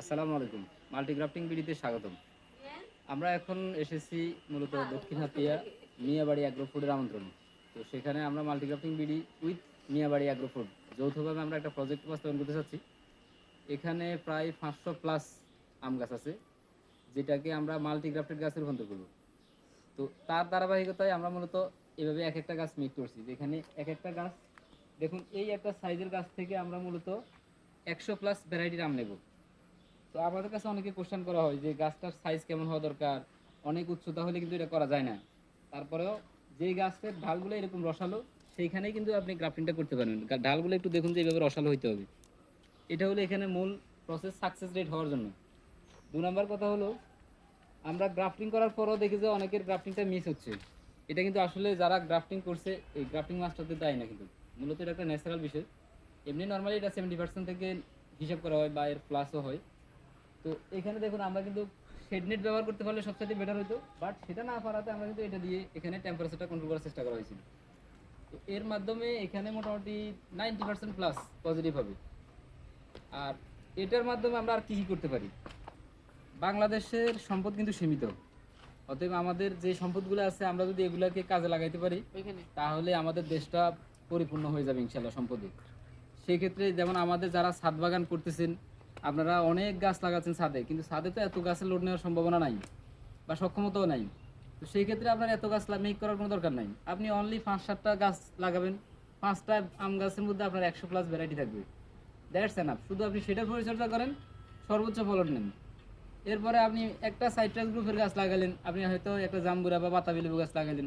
আসসালামু আলাইকুম। মাল্টিগ্রাফটিং বিডিতে স্বাগতম। আমরা এখন এসেছি মূলত দক্ষিণ হাতিয়া মিয়াবাড়ি অ্যাগ্রো ফুডের আমন্ত্রণে। তো সেখানে আমরা multigrafting BD with Miabari agro food যৌথভাবে আমরা একটা প্রজেক্ট বাস্তবায়ন করতে চাচ্ছি। এখানে প্রায় পাঁচশো প্লাস আম গাছ আছে, যেটাকে আমরা মাল্টিগ্রাফটেড গাছে রূপান্তর করব। তো তার ধারাবাহিকতায় আমরা মূলত এভাবে এক একটা গাছ মিট করছি। যেখানে এক একটা গাছ, দেখুন, এই একটা সাইজের গাছ থেকে আমরা মূলত একশো প্লাস ভ্যারাইটির আম নেব। তো আমাদের কাছে অনেকে কোশ্চেন করা হয় যে গাছটার সাইজ কেমন হওয়া দরকার? অনেক উচ্চতা হলে কিন্তু এটা করা যায় না। তারপরেও যেই গাছের ঢালগুলো এরকম রসালো, সেইখানেই কিন্তু আপনি গ্রাফটিংটা করতে পারবেন। ঢালগুলো একটু দেখুন যে এইভাবে রসালো হইতে হবে। এটা হলো এখানে মূল প্রসেস সাকসেস রেট হওয়ার জন্য। দু নম্বর কথা হলো, আমরা গ্রাফটিং করার পরও দেখি যে অনেকের গ্রাফটিংটা মিস হচ্ছে। এটা কিন্তু আসলে যারা গ্রাফটিং করছে, এই গ্রাফটিং মাস্টারদের দায় না কিন্তু। মূলত এটা একটা ন্যাচারাল বিষয়। এমনি নর্মালি এটা সেভেন্টি পার্সেন্ট থেকে হিসাব করা হয় বা এর প্লাসও হয়। তো এখানে দেখুন আমরা কিন্তু শেড নেট ব্যবহার করতে পারলে সবসাথে বেটার হতো বাট সেটা না পারাতে আমরা কিন্তু এটা দিয়ে এখানে টেম্পারেচারটা কন্ট্রোল করার চেষ্টা করা হয়েছিল। তো এর মাধ্যমে এখানে মোটামুটি নাইনটি পার্সেন্ট প্লাস পজিটিভ হবে। আর এটার মাধ্যমে আমরা আর কী কী করতে পারি? বাংলাদেশের সম্পদ কিন্তু সীমিত। অতএব আমাদের যে সম্পদগুলো আছে আমরা যদি এগুলাকে কাজে লাগাইতে পারি তাহলে আমাদের দেশটা পরিপূর্ণ হয়ে যাবে ইনশাল্লাহ সম্পদে। সেক্ষেত্রে যেমন আমাদের যারা ছাদ বাগান করতেছেন আপনারা অনেক গাছ লাগাচ্ছেন ছাদে, কিন্তু ছাদে তো এত গাছের লোড নেওয়ার সম্ভাবনা নাই বা সক্ষমতাও নাই। তো সেই ক্ষেত্রে আপনার এত গাছ মেক করার কোনো দরকার নাই। আপনি অনলি পাঁচ সাতটা গাছ লাগাবেন, পাঁচটা আম গাছের মধ্যে আপনার একশো প্লাস ভ্যারাইটি থাকবে। দ্যাটস এনাফ শুধু আপনি সেটার পরিচর্যা করেন, সর্বোচ্চ ফলন নেন। এরপরে আপনি একটা সাইট্রাস গ্রুপের গাছ লাগালেন, আপনি হয়তো একটা জাম্বুরা বা বাতাবি লেবু গাছ লাগালেন।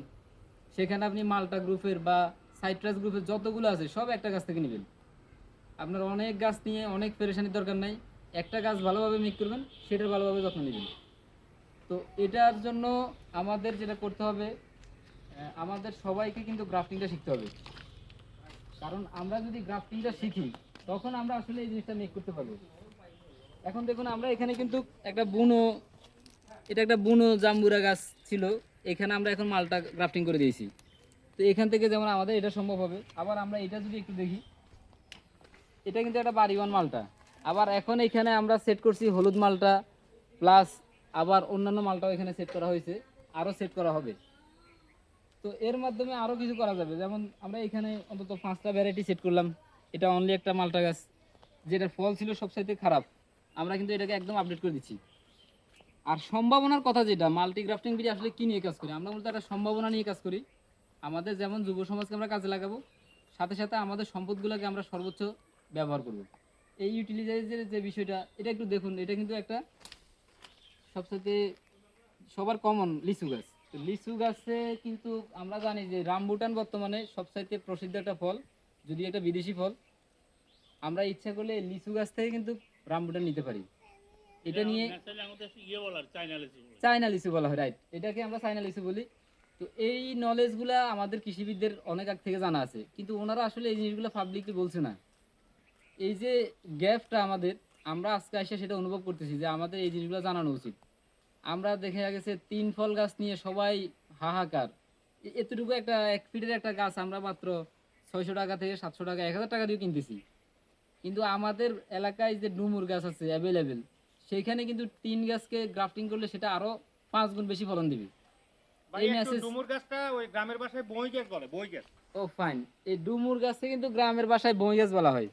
সেখানে আপনি মালটা গ্রুপের বা সাইট্রাস গ্রুপের যতগুলো আছে, সব একটা গাছ থেকে নেবেন। আপনার অনেক গাছ নিয়ে অনেক পেরেশানির দরকার নাই। একটা গাছ ভালোভাবে মিক করবেন, সেটার ভালোভাবে যত্ন নেবেন। তো এটার জন্য আমাদের যেটা করতে হবে আমাদের সবাইকে কিন্তু গ্রাফটিংটা শিখতে হবে। কারণ আমরা যদি গ্রাফটিংটা শিখি, তখন আমরা আসলে এই জিনিসটা মেক করতে পারব। এখন দেখুন, আমরা এখানে কিন্তু একটা বুনো, এটা একটা বুনো জাম্বুরা গাছ ছিল, এখানে আমরা এখন মালটা গ্রাফটিং করে দিয়েছি। তো এখান থেকে যেমন আমাদের এটা সম্ভব হবে, আবার আমরা এটা যদি একটু দেখি, এটা কিন্তু একটা বাড়িওয়ান মালটা। আবার এখন এখানে আমরা সেট করছি হলুদ মালটা প্লাস আবার অন্যান্য মালটাও এখানে সেট করা হয়েছে, আরও সেট করা হবে। তো এর মাধ্যমে আরও কিছু করা যাবে। যেমন আমরা এখানে অন্তত পাঁচটা ভ্যারাইটি সেট করলাম। এটা অনলি একটা মালটা গাছ। যেটার ফল ছিল সবসাইতে খারাপ। আমরা কিন্তু এটাকে একদম আপডেট করে দিচ্ছি। আর সম্ভাবনার কথা যেটা, মাল্টি গ্রাফটিং বিডি আসলে কী নিয়ে কাজ করি? আমরা মূলত একটা সম্ভাবনা নিয়ে কাজ করি। আমাদের যেমন যুব সমাজকে আমরা কাজে লাগাবো, সাথে সাথে আমাদের সম্পদগুলোকে আমরা সর্বোচ্চ ব্যবহার করব। এই ইউটিলাইজের যে বিষয়টা এটা একটু দেখুন এটা কিন্তু একটা সবসাথে সবার কমন লিচু গাছ। তো লিচু গাছে কিন্তু আমরা জানি যে রামবুটান বর্তমানে সবসাইতে প্রসিদ্ধ একটা ফল যদি একটা বিদেশি ফল আমরা ইচ্ছা করলে লিচু গাছ থেকে কিন্তু রামবুটান নিতে পারি। এটা নিয়ে ইয়ে বলার চাইনা লিচু চায়না লিচু বলা হয় রাইট এটাকে আমরা চায়না লিচু বলি। তো এই নলেজগুলা আমাদের কৃষিবিদদের অনেক আগ থেকে জানা আছে। কিন্তু ওনারা আসলে এই জিনিসগুলো পাবলিকলি বলছে না। এই যে গ্যাপটা আমাদের আমরা আজকে এসে সেটা অনুভব করতেছি যে আমাদের এই জিনিসগুলো জানানো উচিত। আমরা দেখে গেছে তিন ফল গাছ নিয়ে সবাই হাহাকার। এতটুকু একটা এক ফিটের একটা গাছ আমরা মাত্র ছয়শো টাকা থেকে সাতশো টাকা এক হাজার টাকা দিয়ে কিনতেছি। কিন্তু আমাদের এলাকায় যে ডুমুর গাছ আছে অ্যাভেলেবেল সেইখানে কিন্তু তিন গাছকে গ্রাফটিং করলে সেটা আরও পাঁচ গুণ বেশি ফলন দিবে। এই একটু ডুমুর গাছটা ওই গ্রামের ভাষায় বই গাছ বলে বই গাছ। ও ফাইন এই ডুমুর গাছে কিন্তু গ্রামের বাসায় বই গাছ বলা হয়।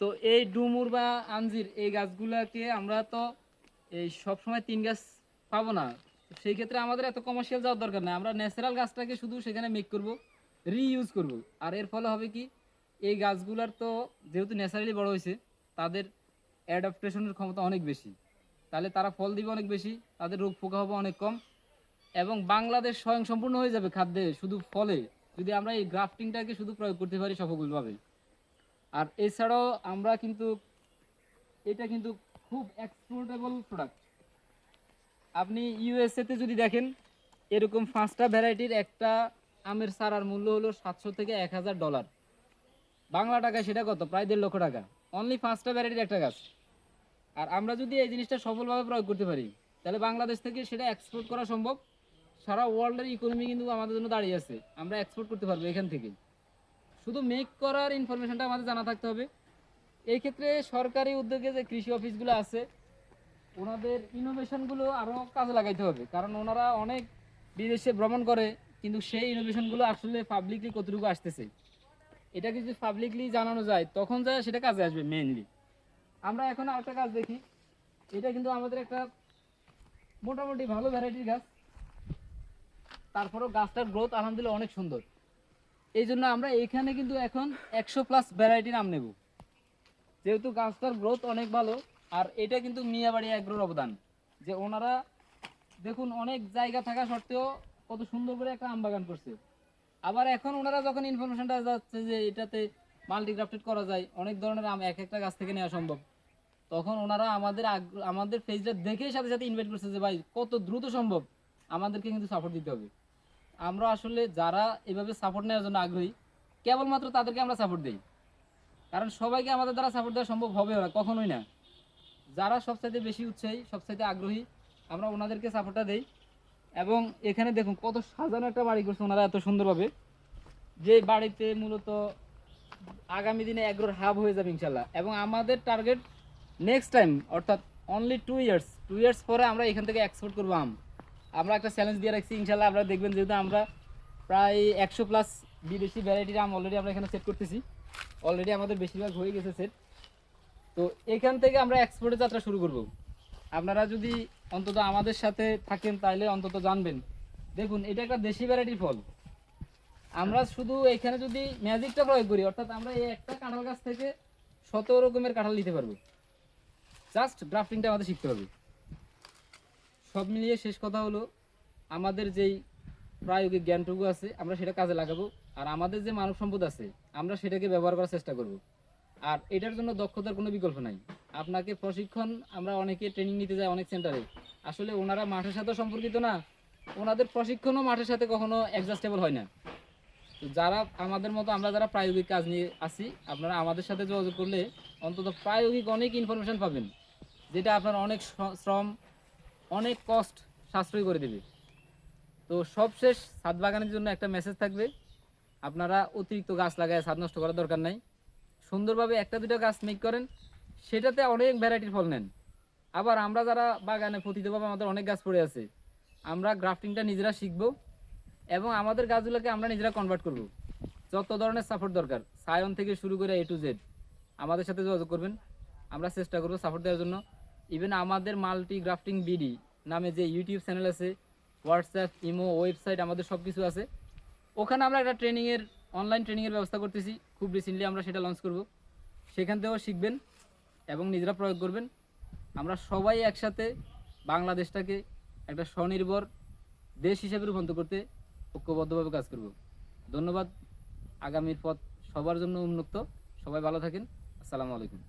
তো এই ডুমুর বা আঞ্জির এই গাছগুলোকে আমরা তো এই সব সময় তিন গাছ পাবো না। সেই ক্ষেত্রে আমাদের এত কমার্শিয়াল যাওয়ার দরকার নেই। আমরা ন্যাচারাল গাছটাকে শুধু সেখানে মেক করব রিইউজ করব। আর এর ফলে হবে কি, এই গাছগুলার তো যেহেতু ন্যাচারালি বড় হয়েছে, তাদের অ্যাডাপ্টেশনের ক্ষমতা অনেক বেশি। তাহলে তারা ফল দিবে অনেক বেশি, তাদের রোগ পোকা হবে অনেক কম। এবং বাংলাদেশ স্বয়ংসম্পূর্ণ হয়ে যাবে খাদ্যে শুধু ফলে। যদি আমরা এই গ্রাফটিংটাকে শুধু প্রয়োগ করতে পারি সফলভাবে। আর এছাড়াও আমরা কিন্তু, এটা কিন্তু খুব এক্সপোর্টেবল প্রোডাক্ট আপনি ইউএসএতে যদি দেখেন, এরকম পাঁচটা ভ্যারাইটির একটা আমের চারার মূল্য হলো সাতশো থেকে এক হাজার ডলার বাংলা টাকা সেটা কত? প্রায় দেড় লক্ষ টাকা। অনলি পাঁচটা ভ্যারাইটির একটা গাছ। আর আমরা যদি এই জিনিসটা সফলভাবে প্রয়োগ করতে পারি, তাহলে বাংলাদেশ থেকে সেটা এক্সপোর্ট করা সম্ভব। সারা ওয়ার্ল্ডের ইকোনমি কিন্তু আমাদের জন্য দাঁড়িয়ে আছে। আমরা এক্সপোর্ট করতে পারব এখান থেকে। শুধু মেক করার ইনফরমেশনটা আমাদের জানা থাকতে হবে। এই ক্ষেত্রে সরকারি উদ্যোগে যে কৃষি অফিসগুলো আছে, ওনাদের ইনোভেশনগুলো আরও কাজে লাগাইতে হবে। কারণ ওনারা অনেক বিদেশে ভ্রমণ করে, কিন্তু সেই ইনোভেশনগুলো আসলে পাবলিকলি কতটুকু আসতেছে। এটা যদি পাবলিকলি জানানো যায়, তখন যায় সেটা কাজে আসবে মেইনলি আমরা এখন আরেকটা কাজ দেখি। এটা কিন্তু আমাদের একটা মোটামুটি ভালো ভ্যারাইটির গাছ। তারপরেও গাছটার গ্রোথ আলহামদুলিল্লাহ অনেক সুন্দর। এই জন্য আমরা এখানে কিন্তু এখন একশো প্লাস ভ্যারাইটির আম নেব। যেহেতু গাছটার গ্রোথ অনেক ভালো, আর এটা কিন্তু মিয়াবাড়ি অ্যাগ্রোর অবদান। যে ওনারা, দেখুন, অনেক জায়গা থাকা সত্ত্বেও কত সুন্দর করে একটা আম বাগান করছে। আবার এখন ওনারা যখন ইনফরমেশনটা যাচ্ছে যে এটাতে মাল্টিগ্রাফটেড করা যায়, অনেক ধরনের আম এক একটা গাছ থেকে নেওয়া সম্ভব। তখন ওনারা আমাদের আমাদের পেজটা দেখেই সাথে সাথে ইনভাইট করছে যে, ভাই, কত দ্রুত সম্ভব আমাদেরকে কিন্তু সাপোর্ট দিতে হবে। আমরা আসলে যারা এভাবে সাপোর্ট নেওয়ার জন্য আগ্রহী, কেবলমাত্র তাদেরকে আমরা সাপোর্ট দিই। কারণ সবাইকে আমাদের দ্বারা সাপোর্ট দেওয়া সম্ভব হবে না, কখনোই না। যারা সবচাইতে বেশি উৎসাহী, সবচাইতে আগ্রহী, আমরা ওনাদেরকে সাপোর্টটা দেই। এবং এখানে দেখুন কত সাজানো একটা বাড়ি করছে ওনারা এত সুন্দরভাবে। যে বাড়িতে মূলত আগামী দিনে এগ্রোর হাব হয়ে যাবে ইনশাল্লাহ। এবং আমাদের টার্গেট নেক্সট টাইম অর্থাৎ only two years two years পরে আমরা এখান থেকে এক্সপোর্ট করব আম। আমরা একটা চ্যালেঞ্জ দিয়ে রাখছি ইনশাল্লাহ আপনারা দেখবেন যেহেতু আমরা প্রায় একশো প্লাস বিদেশি ভ্যারাইটির আম অলরেডি আমরা এখানে সেট করতেছি। অলরেডি আমাদের বেশিরভাগ হয়ে গেছে সেট তো এখান থেকে আমরা এক্সপোর্টের যাত্রা শুরু করব। আপনারা যদি অন্তত আমাদের সাথে থাকেন, তাহলে অন্তত জানবেন। দেখুন, এটা একটা দেশি ভ্যারাইটির ফল। আমরা শুধু এখানে যদি ম্যাজিকটা প্রয়োগ করি, অর্থাৎ আমরা এই একটা কাঁঠাল গাছ থেকে শত রকমের কাঁঠাল নিতে পারব। জাস্ট ড্রাফটিংটা আমাদের শিখতে হবে। সব মিলিয়ে শেষ কথা হলো, আমাদের যেই প্রায়োগিক জ্ঞানটুকু আছে, আমরা সেটা কাজে লাগাবো। আর আমাদের যে মানব সম্পদ আছে, আমরা সেটাকে ব্যবহার করার চেষ্টা করব। আর এটার জন্য দক্ষতার কোনো বিকল্প নাই। আপনাকে প্রশিক্ষণ, আমরা অনেকে ট্রেনিং নিতে যাই অনেক সেন্টারে আসলে ওনারা মাঠের সাথে সম্পর্কিত না। ওনাদের প্রশিক্ষণও মাঠের সাথে কখনো অ্যাডজাস্টেবল হয় না। তো যারা আমাদের মতো, আমরা যারা প্রায়োগিক কাজ নিয়ে আসি আপনারা আমাদের সাথে যোগাযোগ করলে অন্তত প্রায়োগিক অনেক ইনফরমেশন পাবেন। যেটা আপনার অনেক শ্রম অনেক কষ্ট সাশ্রয় করে দেবে। তো সবশেষ ছাদ বাগানের জন্য একটা মেসেজ থাকবে। আপনারা অতিরিক্ত গাছ লাগায় ছাদ নষ্ট করার দরকার নাই। সুন্দরভাবে একটা দুটো গাছ মেক করেন, সেটাতে অনেক ভ্যারাইটির ফল নেন। আবার আমরা যারা বাগানে পতিতভাবে আমাদের অনেক গাছ পড়ে আছে, আমরা গ্রাফটিংটা নিজেরা শিখব এবং আমাদের গাছগুলোকে আমরা নিজেরা কনভার্ট করব। যত ধরনের সাপোর্ট দরকার সায়ন থেকে শুরু করে এ টু জেড আমাদের সাথে যোগাযোগ করবেন। আমরা চেষ্টা করব সাপোর্ট দেওয়ার জন্য। ইভেন আমাদের মাল্টি গ্রাফটিং বিডি নামে যে ইউটিউব চ্যানেল আছে হোয়াটসঅ্যাপ ইমো ওয়েবসাইট আমাদের সব কিছু আছে। ওখানে আমরা একটা ট্রেনিংয়ের অনলাইন ট্রেনিংয়ের ব্যবস্থা করতেছি। খুব রিসেন্টলি আমরা সেটা লঞ্চ করব। সেখান থেকেও শিখবেন এবং নিজেরা প্রয়োগ করবেন। আমরা সবাই একসাথে বাংলাদেশটাকে একটা স্বনির্ভর দেশ হিসেবে রূপান্তর করতে ঐক্যবদ্ধভাবে কাজ করব। ধন্যবাদ। আগামীর পথ সবার জন্য উন্মুক্ত। সবাই ভালো থাকেন। আসসালামু আলাইকুম।